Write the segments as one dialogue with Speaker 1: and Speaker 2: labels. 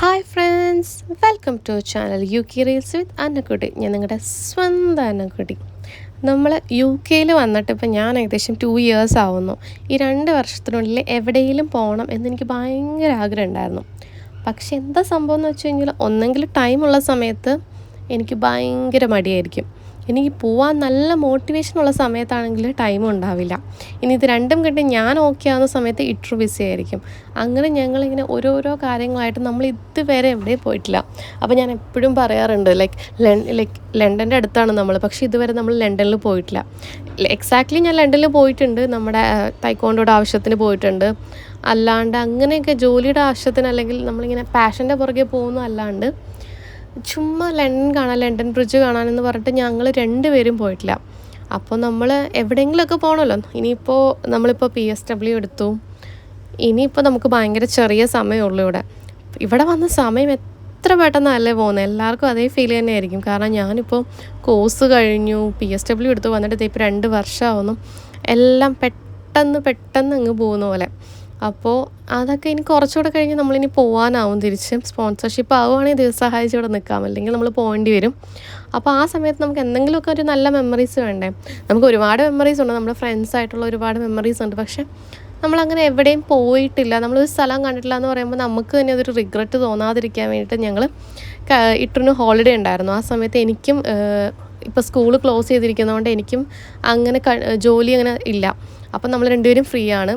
Speaker 1: Hi friends welcome to channel U K reels with Annakutty ഞാൻ നിങ്ങളുടെ സ്വന്തം അന്നക്കുട്ടി നമ്മൾ യു കെയിൽ വന്നിട്ട് ഇപ്പം ഞാൻ ഏകദേശം ടു ഇയേഴ്സ് ആവുന്നു. ഈ രണ്ട് വർഷത്തിനുള്ളിൽ എവിടെയെങ്കിലും പോകണം എന്നെനിക്ക് ഭയങ്കര ആഗ്രഹം ഉണ്ടായിരുന്നു. പക്ഷെ എന്താ സംഭവം എന്ന് വെച്ച് കഴിഞ്ഞാൽ ഒന്നെങ്കിൽ ടൈമുള്ള സമയത്ത് എനിക്ക് ഭയങ്കര മടിയായിരിക്കും. എനിക്ക് പോവാൻ നല്ല മോട്ടിവേഷനുള്ള സമയത്താണെങ്കിൽ ടൈം ഉണ്ടാവില്ല. ഇനി ഇത് രണ്ടും കണ്ട് ഞാൻ ഓക്കെ ആവുന്ന സമയത്ത് ഇട്രു ബിസി ആയിരിക്കും. അങ്ങനെ ഞങ്ങളിങ്ങനെ ഓരോരോ കാര്യങ്ങളായിട്ട് നമ്മൾ ഇതുവരെ എവിടെ പോയിട്ടില്ല. അപ്പോൾ ഞാൻ എപ്പോഴും പറയാറുണ്ട് ലൈക്ക് ലൈക്ക് ലണ്ടന്റെ അടുത്താണ് നമ്മൾ. പക്ഷേ ഇതുവരെ നമ്മൾ ലണ്ടനിൽ പോയിട്ടില്ല. എക്സാക്ട്ലി ഞാൻ ലണ്ടനിൽ പോയിട്ടുണ്ട്. നമ്മുടെ തൈക്കോണ്ടോടെ ആവശ്യത്തിന് പോയിട്ടുണ്ട്. അല്ലാണ്ട് അങ്ങനെയൊക്കെ ജോലിയുടെ ആവശ്യത്തിന് അല്ലെങ്കിൽ നമ്മളിങ്ങനെ പാഷന്റെ പുറകെ പോകുന്നു അല്ലാണ്ട് ചുമ്മാ ലണ്ടൻ കാണാൻ ലണ്ടൻ ബ്രിഡ്ജ് കാണാനെന്ന് പറഞ്ഞിട്ട് ഞങ്ങൾ രണ്ടുപേരും പോയിട്ടില്ല. അപ്പോൾ നമ്മൾ എവിടെയെങ്കിലുമൊക്കെ പോകണമല്ലോ ഇനിയിപ്പോൾ നമ്മളിപ്പോൾ പി എസ് ഡബ്ല്യു എടുത്തു. ഇനിയിപ്പോൾ നമുക്ക് ഭയങ്കര ചെറിയ സമയമുള്ളൂ ഇവിടെ. ഇവിടെ വന്ന സമയം എത്ര പെട്ടെന്നല്ലേ പോകുന്നത് എല്ലാവർക്കും അതേ ഫീൽ തന്നെയായിരിക്കും. കാരണം ഞാനിപ്പോൾ കോഴ്സ് കഴിഞ്ഞു പി എസ് ഡബ്ല്യു എടുത്ത്. വന്നിട്ട് ഇപ്പോൾ രണ്ട് വർഷമാവുന്നു. എല്ലാം പെട്ടെന്ന് പെട്ടെന്ന് അങ്ങ് പോകുന്ന പോലെ. അപ്പോൾ അതൊക്കെ ഇനി കുറച്ചുകൂടെ കഴിഞ്ഞ് നമ്മളിനി പോകാനാവും തിരിച്ച്. സ്പോൺസർഷിപ്പ് ആവുകയാണെങ്കിൽ ദിവസസഹായിച്ച് ഇവിടെ നിൽക്കാം. അല്ലെങ്കിൽ നമ്മൾ പോകേണ്ടി വരും. അപ്പോൾ ആ സമയത്ത് നമുക്ക് എന്തെങ്കിലുമൊക്കെ ഒരു നല്ല മെമ്മറീസ് വേണ്ടേ? നമുക്ക് ഒരുപാട് മെമ്മറീസ് ഉണ്ട്. നമ്മുടെ ഫ്രണ്ട്സ് ആയിട്ടുള്ള ഒരുപാട് മെമ്മറീസ് ഉണ്ട്. പക്ഷേ നമ്മളങ്ങനെ എവിടെയും പോയിട്ടില്ല. നമ്മളൊരു സ്ഥലം കണ്ടിട്ടില്ല എന്ന് പറയുമ്പോൾ നമുക്ക് തന്നെ അതൊരു റിഗ്രറ്റ് തോന്നാതിരിക്കാൻ വേണ്ടിയിട്ട് ഞങ്ങൾ ഇട്ടിന് ഹോളിഡേ ഉണ്ടായിരുന്നു. ആ സമയത്ത് എനിക്കും ഇപ്പോൾ സ്കൂൾ ക്ലോസ് ചെയ്തിരിക്കുന്നതുകൊണ്ട് എനിക്കും അങ്ങനെ ജോലി അങ്ങനെ ഇല്ല. അപ്പം നമ്മൾ രണ്ടുപേരും ഫ്രീ ആണ്.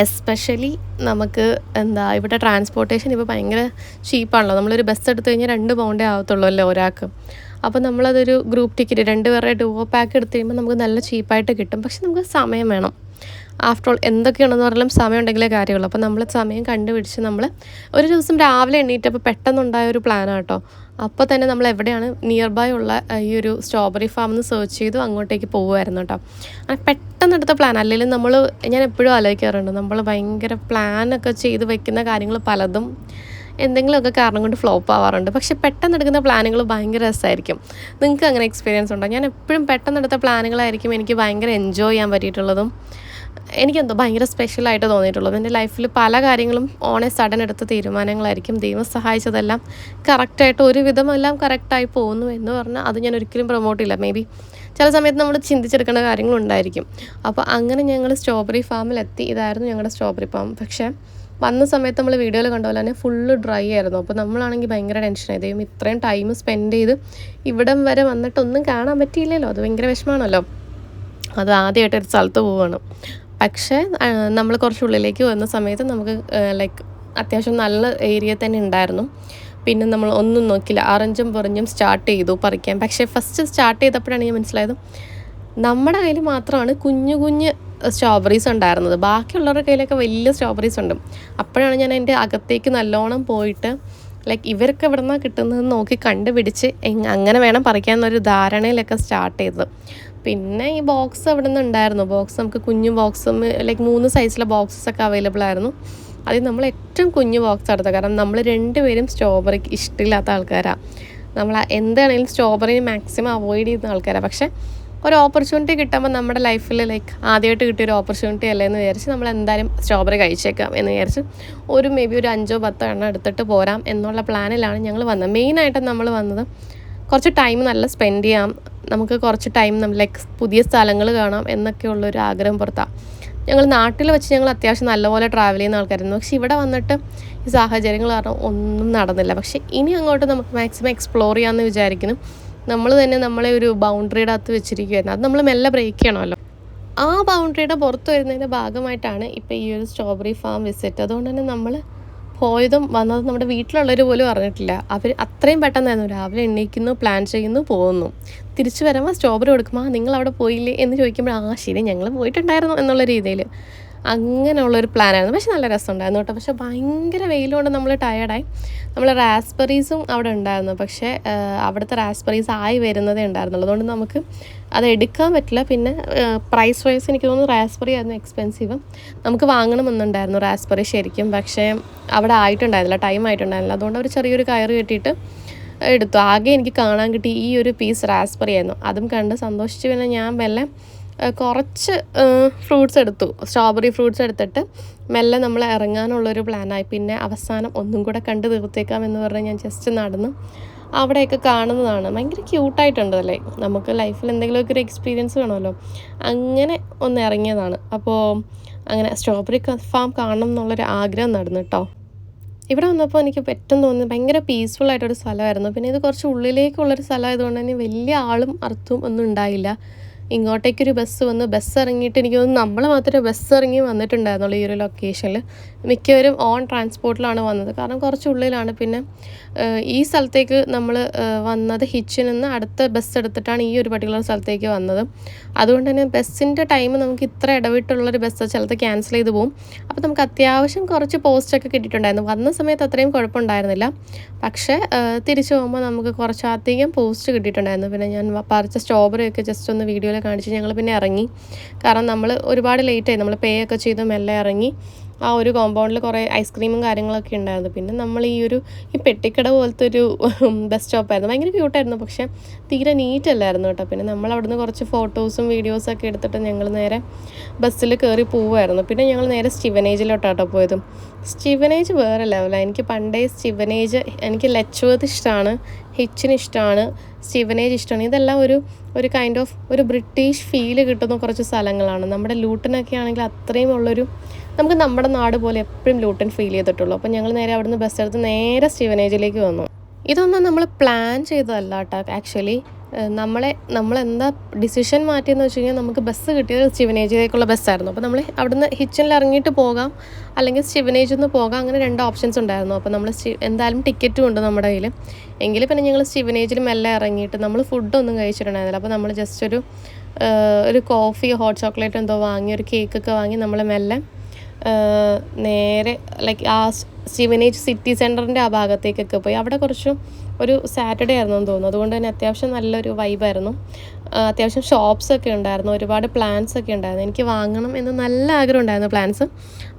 Speaker 1: എസ്പെഷ്യലി നമുക്ക് എന്താ ഇവിടെ ട്രാൻസ്പോർട്ടേഷൻ ഇപ്പോൾ ഭയങ്കര ചീപ്പാണല്ലോ നമ്മളൊരു ബസ് എടുത്തു കഴിഞ്ഞാൽ രണ്ട് പൗണ്ടേ ആവത്തുള്ളൂ അല്ലേ ഒരാൾക്ക്. അപ്പോൾ നമ്മളതൊരു ഗ്രൂപ്പ് ടിക്കറ്റ് രണ്ട് പേരുടെ ഡുവോ പാക്ക് എടുത്തു കഴിയുമ്പോൾ നമുക്ക് നല്ല ചീപ്പായിട്ട് കിട്ടും. പക്ഷെ നമുക്ക് സമയം വേണം. ആഫ്റ്റർ ഓൾ എന്തൊക്കെയാണെന്ന് പറഞ്ഞാലും സമയം ഉണ്ടെങ്കിലേ കാര്യമുള്ളൂ. അപ്പോൾ നമ്മൾ സമയം കണ്ടുപിടിച്ച് നമ്മൾ ഒരു ദിവസം രാവിലെ എണ്ണീറ്റപ്പോൾ പെട്ടെന്നുണ്ടായ ഒരു പ്ലാനാണ് കേട്ടോ അപ്പോൾ തന്നെ നമ്മൾ എവിടെയാണ് നിയർ ബൈ ഉള്ള ഈ ഒരു സ്ട്രോബെറി ഫാം എന്ന് സെർച്ച് ചെയ്തു അങ്ങോട്ടേക്ക് പോകുമായിരുന്നു കേട്ടോ പെട്ടെന്ന് എടുത്ത പ്ലാൻ അല്ലെങ്കിൽ നമ്മൾ ഞാൻ എപ്പോഴും ആലോചിക്കാറുണ്ട് നമ്മൾ ഭയങ്കര പ്ലാനൊക്കെ ചെയ്ത് വെക്കുന്ന കാര്യങ്ങൾ പലതും എന്തെങ്കിലുമൊക്കെ കാരണം കൊണ്ട് ഫ്ലോപ്പ് ആവാറുണ്ട്. പക്ഷേ പെട്ടെന്ന് എടുക്കുന്ന പ്ലാനുകൾ ഭയങ്കര രസമായിരിക്കും നിങ്ങൾക്ക് അങ്ങനെ എക്സ്പീരിയൻസ് ഉണ്ടോ? ഞാൻ എപ്പോഴും പെട്ടെന്ന് എടുത്ത പ്ലാനുകളായിരിക്കും എനിക്ക് ഭയങ്കര എൻജോയ് ചെയ്യാൻ പറ്റിയിട്ടുള്ളതും എനിക്കെന്തോ ഭയങ്കര സ്പെഷ്യലായിട്ട് തോന്നിയിട്ടുള്ളത്. എന്റെ ലൈഫിൽ പല കാര്യങ്ങളും ഓണെ സഡൻ എടുത്ത തീരുമാനങ്ങളായിരിക്കും. ദൈവം സഹായിച്ചതെല്ലാം കറക്റ്റായിട്ട് ഒരുവിധം എല്ലാം കറക്റ്റായി പോകുന്നു എന്ന് പറഞ്ഞാൽ അത് ഞാൻ ഒരിക്കലും പ്രൊമോട്ട് ചെയ്യില്ല. മേ ബി ചില സമയത്ത് നമ്മൾ ചിന്തിച്ചെടുക്കേണ്ട കാര്യങ്ങളുണ്ടായിരിക്കും അപ്പോൾ അങ്ങനെ ഞങ്ങൾ സ്ട്രോബെറി ഫാമിലെത്തി ഇതായിരുന്നു ഞങ്ങളുടെ സ്ട്രോബെറി ഫാം പക്ഷേ വന്ന സമയത്ത് നമ്മൾ വീഡിയോയിൽ കണ്ട പോലെ തന്നെ ഫുള്ള് ഡ്രൈ ആയിരുന്നു. അപ്പോൾ നമ്മളാണെങ്കിൽ ഭയങ്കര ടെൻഷനായി ദൈവം ഇത്രയും ടൈം സ്പെൻഡ് ചെയ്ത് ഇവിടം വരെ വന്നിട്ടൊന്നും കാണാൻ പറ്റിയില്ലല്ലോ. അത് ഭയങ്കര വിഷമമാണല്ലോ. അത് ആദ്യമായിട്ട് ഒരു സ്ഥലത്ത് പോവുകയാണ് പക്ഷേ നമ്മൾ കുറച്ച് ഉള്ളിലേക്ക് വന്ന സമയത്ത് നമുക്ക് ലൈക്ക് അത്യാവശ്യം നല്ല ഏരിയ തന്നെ ഉണ്ടായിരുന്നു. പിന്നെ നമ്മൾ ഒന്നും നോക്കില്ല. ആറഞ്ചും പൊറിഞ്ഞും സ്റ്റാർട്ട് ചെയ്തു പറിക്കാൻ. പക്ഷേ ഫസ്റ്റ് സ്റ്റാർട്ട് ചെയ്തപ്പോഴാണ് ഞാൻ മനസ്സിലായത് നമ്മുടെ കയ്യിൽ മാത്രമാണ് കുഞ്ഞു കുഞ്ഞ് സ്ട്രോബെറീസ് ഉണ്ടായിരുന്നത്. ബാക്കിയുള്ളവരുടെ കയ്യിലൊക്കെ വലിയ സ്ട്രോബെറീസ് ഉണ്ട്. അപ്പോഴാണ് ഞാൻ എന്റെ അകത്തേക്ക് നല്ലോണം പോയിട്ട് ലൈക്ക് ഇവർക്ക് എവിടെ നിന്നാണ് കിട്ടുന്നതെന്ന് നോക്കി കണ്ടുപിടിച്ച് അങ്ങനെ വേണം പറിക്കാൻ എന്നൊരു ധാരണയിലൊക്കെ സ്റ്റാർട്ട് ചെയ്തത്. പിന്നെ ഈ ബോക്സ് അവിടെ നിന്ന് ഉണ്ടായിരുന്നു? ബോക്സ് നമുക്ക് കുഞ്ഞു ബോക്സും ലൈക്ക് മൂന്ന് സൈസിലെ ബോക്സസ് ഒക്കെ അവൈലബിൾ ആയിരുന്നു. അതിൽ നമ്മൾ ഏറ്റവും കുഞ്ഞു ബോക്സ് എടുത്തത് കാരണം നമ്മൾ രണ്ടുപേരും സ്ട്രോബെറിക്ക് ഇഷ്ടമില്ലാത്ത ആൾക്കാരാണ് നമ്മൾ എന്താണെങ്കിലും സ്ട്രോബെറി മാക്സിമം അവോയ്ഡ് ചെയ്യുന്ന ആൾക്കാരാണ് പക്ഷേ ഒരു ഓപ്പർച്യൂണിറ്റി കിട്ടുമ്പോൾ നമ്മുടെ ലൈഫിൽ ലൈക്ക് ആദ്യമായിട്ട് കിട്ടിയ ഒരു ഓപ്പർച്യൂണിറ്റി അല്ലേ എന്ന് വിചാരിച്ച് നമ്മൾ എന്തായാലും സ്ട്രോബെറി കഴിച്ചേക്കാം എന്ന് വിചാരിച്ച് ഒരു മേ ബി ഒരു അഞ്ചോ പത്തോ എണ്ണം എടുത്തിട്ട് പോരാം എന്നുള്ള പ്ലാനിലാണ് ഞങ്ങൾ വന്നത്. മെയിനായിട്ട് നമ്മൾ വന്നത് കുറച്ച് ടൈം നല്ല സ്പെൻഡ് ചെയ്യാം. നമുക്ക് കുറച്ച് ടൈം നമ്മൾ ലൈക്ക് പുതിയ സ്ഥലങ്ങൾ കാണാം എന്നൊക്കെയുള്ളൊരു ആഗ്രഹം പുറത്താണ് ഞങ്ങൾ നാട്ടിൽ വെച്ച് ഞങ്ങൾ അത്യാവശ്യം നല്ലപോലെ ട്രാവൽ ചെയ്യുന്ന ആൾക്കാരായിരുന്നു. പക്ഷേ ഇവിടെ വന്നിട്ട് ഈ സാഹചര്യങ്ങൾ കാരണം ഒന്നും നടന്നില്ല. പക്ഷേ ഇനി അങ്ങോട്ട് നമുക്ക് മാക്സിമം എക്സ്പ്ലോർ ചെയ്യാമെന്ന് വിചാരിക്കുന്നു. നമ്മൾ തന്നെ നമ്മളെ ഒരു ബൗണ്ടറിയുടെ അകത്ത് വെച്ചിരിക്കുകയായിരുന്നു അത് നമ്മൾ മെല്ലെ ബ്രേക്ക് ചെയ്യണമല്ലോ. ആ ബൗണ്ടറിയുടെ പുറത്ത് വരുന്നതിന്റെ ഭാഗമായിട്ടാണ് ഇപ്പോൾ ഈ ഒരു സ്ട്രോബെറി ഫാം വിസിറ്റ് അതുകൊണ്ട് തന്നെ നമ്മൾ പോയതും വന്നതും നമ്മുടെ വീട്ടിലുള്ളവർ പോലും അറിഞ്ഞിട്ടില്ല. അവർ അത്രയും പെട്ടെന്നായിരുന്നു. രാവിലെ എണ്ണീക്കുന്നു പ്ലാൻ ചെയ്യുന്നു പോകുന്നു. തിരിച്ചു വരുമ്പോൾ സ്ട്രോബറി കൊടുക്കുമ്പോൾ നിങ്ങൾ അവിടെ പോയില്ലേ? എന്ന് ചോദിക്കുമ്പോൾ ആ ശരി ഞങ്ങൾ പോയിട്ടുണ്ടായിരുന്നു എന്നുള്ള രീതിയിൽ. അങ്ങനെയുള്ളൊരു പ്ലാനായിരുന്നു. പക്ഷെ നല്ല രസമുണ്ടായിരുന്നു കേട്ടോ. പക്ഷെ ഭയങ്കര വെയിലുകൊണ്ട് നമ്മൾ ടയേർഡായി നമ്മൾ റാസ്ബെറീസും അവിടെ ഉണ്ടായിരുന്നു. പക്ഷേ അവിടുത്തെ റാസ്ബെറീസ് ആയി വരുന്നതേ ഉണ്ടായിരുന്നുള്ളൂ. അതുകൊണ്ട് നമുക്ക് അത് എടുക്കാൻ പറ്റില്ല. പിന്നെ പ്രൈസ് വൈസ് എനിക്ക് തോന്നുന്നു റാസ്ബെറി ആയിരുന്നു എക്സ്പെൻസീവ് നമുക്ക് വാങ്ങണമെന്നുണ്ടായിരുന്നു റാസ്ബെറി ശരിക്കും. പക്ഷേ അവിടെ ആയിട്ടുണ്ടായിരുന്നില്ല. ടൈം ആയിട്ടുണ്ടായിരുന്നില്ല. അതുകൊണ്ട് അവർ ചെറിയൊരു കയറ് കെട്ടിയിട്ട് എടുത്തു. ആകെ എനിക്ക് കാണാൻ കിട്ടി ഈ ഒരു പീസ് റാസ്ബെറി ആയിരുന്നു. അതും കണ്ട് സന്തോഷിച്ച് പിന്നെ ഞാൻ മെല്ലെ കുറച്ച് ഫ്രൂട്ട്സ് എടുത്തു. സ്ട്രോബെറി ഫ്രൂട്ട്സ് എടുത്തിട്ട് മെല്ലെ നമ്മൾ ഇറങ്ങാനുള്ളൊരു പ്ലാനായി പിന്നെ അവസാനം ഒന്നും കൂടെ കണ്ടു തീർത്തേക്കാം എന്ന് പറഞ്ഞ് ഞാൻ ജസ്റ്റ് നടന്നു. അവിടെയൊക്കെ കാണുന്നതാണ്. ഭയങ്കര ക്യൂട്ടായിട്ടുണ്ടല്ലേ നമുക്ക് ലൈഫിൽ എന്തെങ്കിലുമൊക്കെ ഒരു എക്സ്പീരിയൻസ് വേണമല്ലോ. അങ്ങനെ ഒന്ന് ഇറങ്ങിയതാണ്. അപ്പോൾ അങ്ങനെ സ്ട്രോബെറി ഫാം കാണണം എന്നുള്ളൊരു ആഗ്രഹം നടന്നു കേട്ടോ ഇവിടെ വന്നപ്പോൾ എനിക്ക് പെട്ടെന്ന് തോന്നുന്നത് ഭയങ്കര പീസ്ഫുൾ ആയിട്ടൊരു സ്ഥലമായിരുന്നു. പിന്നെ ഇത് കുറച്ച് ഉള്ളിലേക്കുള്ളൊരു സ്ഥലമായതുകൊണ്ട് തന്നെ വലിയ ആളും അർത്ഥവും ഒന്നും ഉണ്ടായില്ല. ഇങ്ങോട്ടേക്കൊരു ബസ് വന്ന്. ബസ് ഇറങ്ങിയിട്ട് എനിക്ക് തോന്നുന്നു നമ്മൾ മാത്രമേ ബസ് ഇറങ്ങി വന്നിട്ടുണ്ടായിരുന്നുള്ളൂ ഈ ഒരു ലൊക്കേഷനിൽ മിക്കവരും ഓൺ ട്രാൻസ്പോർട്ടിലാണ് വന്നത്. കാരണം കുറച്ച് ഉള്ളിലാണ്. പിന്നെ ഈ സ്ഥലത്തേക്ക് നമ്മൾ വന്നത് ഹിച്ചിൽ നിന്ന് അടുത്ത ബസ് എടുത്തിട്ടാണ് ഈ ഒരു പർട്ടിക്കുലർ സ്ഥലത്തേക്ക് വന്നത്. അതുകൊണ്ട് തന്നെ ബസ്സിന്റെ ടൈം നമുക്ക് ഇത്ര ഇടവിട്ടുള്ളൊരു ബസ് ചിലത് ക്യാൻസൽ ചെയ്ത് പോകും അപ്പോൾ നമുക്ക് അത്യാവശ്യം കുറച്ച് പോസ്റ്റൊക്കെ കിട്ടിയിട്ടുണ്ടായിരുന്നു. വന്ന സമയത്ത് അത്രയും കുഴപ്പമുണ്ടായിരുന്നില്ല. പക്ഷേ തിരിച്ചു പോകുമ്പോൾ നമുക്ക് കുറച്ചധികം പോസ്റ്റ് കിട്ടിയിട്ടുണ്ടായിരുന്നു. പിന്നെ ഞാൻ പറിച്ച സ്ട്രോബെറി ഒക്കെ ജസ്റ്റ് ഒന്ന് വീഡിയോയിൽ കാണിച്ച് ഞങ്ങൾ പിന്നെ ഇറങ്ങി. കാരണം നമ്മൾ ഒരുപാട് ലേറ്റായി നമ്മൾ പേ ഒക്കെ ചെയ്ത് മെല്ലെ ഇറങ്ങി. ആ ഒരു കോമ്പൗണ്ടിൽ കുറേ ഐസ്ക്രീമും കാര്യങ്ങളൊക്കെ ഉണ്ടായിരുന്നു പിന്നെ നമ്മൾ ഈ ഒരു ഈ പെട്ടിക്കട പോലത്തെ ഒരു ബസ് സ്റ്റോപ്പായിരുന്നു ഭയങ്കര ക്യൂട്ടായിരുന്നു പക്ഷേ തീരെ നീറ്റ് അല്ലായിരുന്നു കേട്ടോ. പിന്നെ നമ്മൾ അവിടുന്ന് കുറച്ച് ഫോട്ടോസും വീഡിയോസും ഒക്കെ എടുത്തിട്ട് ഞങ്ങൾ നേരെ ബസ്സിൽ കയറി പോവുമായിരുന്നു പിന്നെ ഞങ്ങൾ നേരെ സ്റ്റിവനേജിലോട്ടാട്ടോ പോയത്. സ്റ്റിവനേജ് വേറെ ലെവലാണ് എനിക്ക് പണ്ടേ സ്റ്റിവനേജ് എനിക്ക് ലച്ചുവത് ഇഷ്ടമാണ് ഹിച്ചിന് ഇഷ്ടമാണ് സ്റ്റിവനേജ് ഇഷ്ടമാണ് ഇതെല്ലാം ഒരു ഒരു കൈൻഡ് ഓഫ് ഒരു ബ്രിട്ടീഷ് ഫീൽ കിട്ടുന്ന കുറച്ച് സ്ഥലങ്ങളാണ്. നമ്മുടെ ലൂട്ടനൊക്കെ ആണെങ്കിൽ അത്രയും ഉള്ളൊരു നമുക്ക് നമ്മുടെ നാട് പോലെ എപ്പോഴും ലൂട്ടൻ ഫീൽ ചെയ്തിട്ടുള്ളൂ. അപ്പോൾ ഞങ്ങൾ നേരെ അവിടുന്ന് ബസ് എടുത്ത് നേരെ സ്റ്റീവനേജിലേക്ക് വന്നു. ഇതൊന്നും നമ്മൾ പ്ലാൻ ചെയ്തതല്ല കേട്ടോ ആക്ച്വലി നമ്മളെ നമ്മളെന്താ ഡിസിഷൻ മാറ്റിയെന്ന് വെച്ച് കഴിഞ്ഞാൽ നമുക്ക് ബസ് കിട്ടിയത് സ്റ്റിവനേജിലേക്കുള്ള ബസ്സായിരുന്നു അപ്പോൾ നമ്മൾ അവിടുന്ന് ഹിച്ചനിൽ ഇറങ്ങിയിട്ട് പോകാം. അല്ലെങ്കിൽ സ്റ്റിവനേജിൽ നിന്ന് പോകാം. അങ്ങനെ രണ്ട് ഓപ്ഷൻസ് ഉണ്ടായിരുന്നു. അപ്പോൾ നമ്മൾ എന്തായാലും ടിക്കറ്റും ഉണ്ട് നമ്മുടെ കയ്യിൽ എങ്കിൽ പിന്നെ ഞങ്ങൾ സ്റ്റിവനേജിൽ മെല്ലെ ഇറങ്ങിയിട്ട് നമ്മൾ ഫുഡൊന്നും കഴിച്ചിട്ടുണ്ടായിരുന്നില്ല. അപ്പോൾ നമ്മൾ ജസ്റ്റ് ഒരു ഒരു കോഫി ഹോട്ട് ചോക്ലേറ്റ് എന്തോ വാങ്ങി ഒരു കേക്കൊക്കെ വാങ്ങി നമ്മൾ മെല്ലെ നേരെ ലൈക്ക് ആ സ്റ്റീവനേജ് സിറ്റി സെന്ററിന്റെ ആ ഭാഗത്തേക്കൊക്കെ പോയി. അവിടെ കുറച്ചും ഒരു സാറ്റർഡേ ആയിരുന്നു എന്ന് തോന്നുന്നു. അതുകൊണ്ട് തന്നെ അത്യാവശ്യം നല്ലൊരു വൈബായിരുന്നു അത്യാവശ്യം ഷോപ്സ് ഒക്കെ ഉണ്ടായിരുന്നു. ഒരുപാട് പ്ലാൻസ് ഒക്കെ ഉണ്ടായിരുന്നു. എനിക്ക് വാങ്ങണം എന്ന് നല്ല ആഗ്രഹം ഉണ്ടായിരുന്നു പ്ലാൻസ്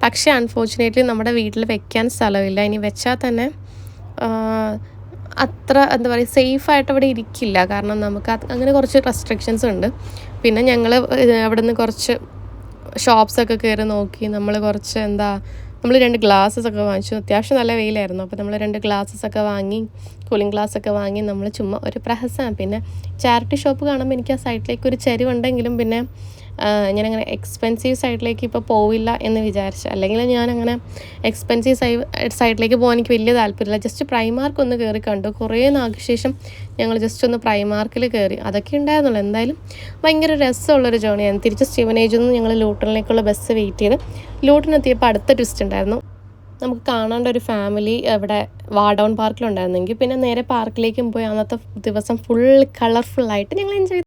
Speaker 1: പക്ഷേ അൺഫോർച്ചുനേറ്റ്ലി നമ്മുടെ വീട്ടിൽ വെക്കാൻ സ്ഥലമില്ല. ഇനി വെച്ചാൽ തന്നെ അത്ര എന്താ പറയുക സേഫായിട്ട് അവിടെ ഇരിക്കില്ല. കാരണം നമുക്ക് അങ്ങനെ കുറച്ച് റെസ്ട്രിക്ഷൻസ് ഉണ്ട്. പിന്നെ ഞങ്ങൾ അവിടെ നിന്ന് കുറച്ച് ഷോപ്സൊക്കെ കയറി നോക്കി നമ്മൾ കുറച്ച് എന്താ നമ്മൾ രണ്ട് ഗ്ലാസ്സസ് ഒക്കെ വാങ്ങിച്ചു. അത്യാവശ്യം നല്ല വെയിലായിരുന്നു. അപ്പോൾ നമ്മൾ രണ്ട് ഗ്ലാസ്സസ് ഒക്കെ വാങ്ങി കൂളിംഗ് ഗ്ലാസ് ഒക്കെ വാങ്ങി നമ്മൾ ചുമ്മാ ഒരു പ്രഹസമാണ് പിന്നെ ചാരിറ്റി ഷോപ്പ് കാണുമ്പോൾ എനിക്ക് ആ സൈഡിലേക്ക് ഒരു ചരിവുണ്ടെങ്കിലും പിന്നെ ഞാനങ്ങനെ എക്സ്പെൻസീവ് സൈഡിലേക്ക് ഇപ്പോൾ പോവില്ല എന്ന് വിചാരിച്ചു അല്ലെങ്കിൽ ഞാനങ്ങനെ എക്സ്പെൻസീവ് സൈഡ് സൈഡിലേക്ക് പോകാൻ എനിക്ക് വലിയ താല്പര്യമില്ല. ജസ്റ്റ് പ്രൈമാർക്ക് ഒന്ന് കയറി കണ്ടു. കുറേ നാൾക്ക് ശേഷം ഞങ്ങൾ ജസ്റ്റ് ഒന്ന് പ്രൈമാർക്കിൽ കയറി അതൊക്കെ ഉണ്ടായിരുന്നുള്ളൂ. എന്തായാലും ഭയങ്കര രസമുള്ളൊരു ജേണിയാണ് തിരിച്ച് സ്റ്റീവനേജിൽ നിന്ന് ഞങ്ങൾ ലൂട്ടണിലേക്കുള്ള ബസ് വെയിറ്റ് ചെയ്ത് ലൂട്ടണെത്തിയപ്പോൾ അടുത്ത ട്വിസ്റ്റ് ഉണ്ടായിരുന്നു. നമുക്ക് കാണേണ്ട ഒരു ഫാമിലി ഇവിടെ വാഡൗൺ പാർക്കിലുണ്ടായിരുന്നെങ്കിൽ പിന്നെ നേരെ പാർക്കിലേക്കും പോയി അന്നത്തെ ദിവസം ഫുൾ കളർഫുള്ളായിട്ട് ഞങ്ങൾ എൻജോയ്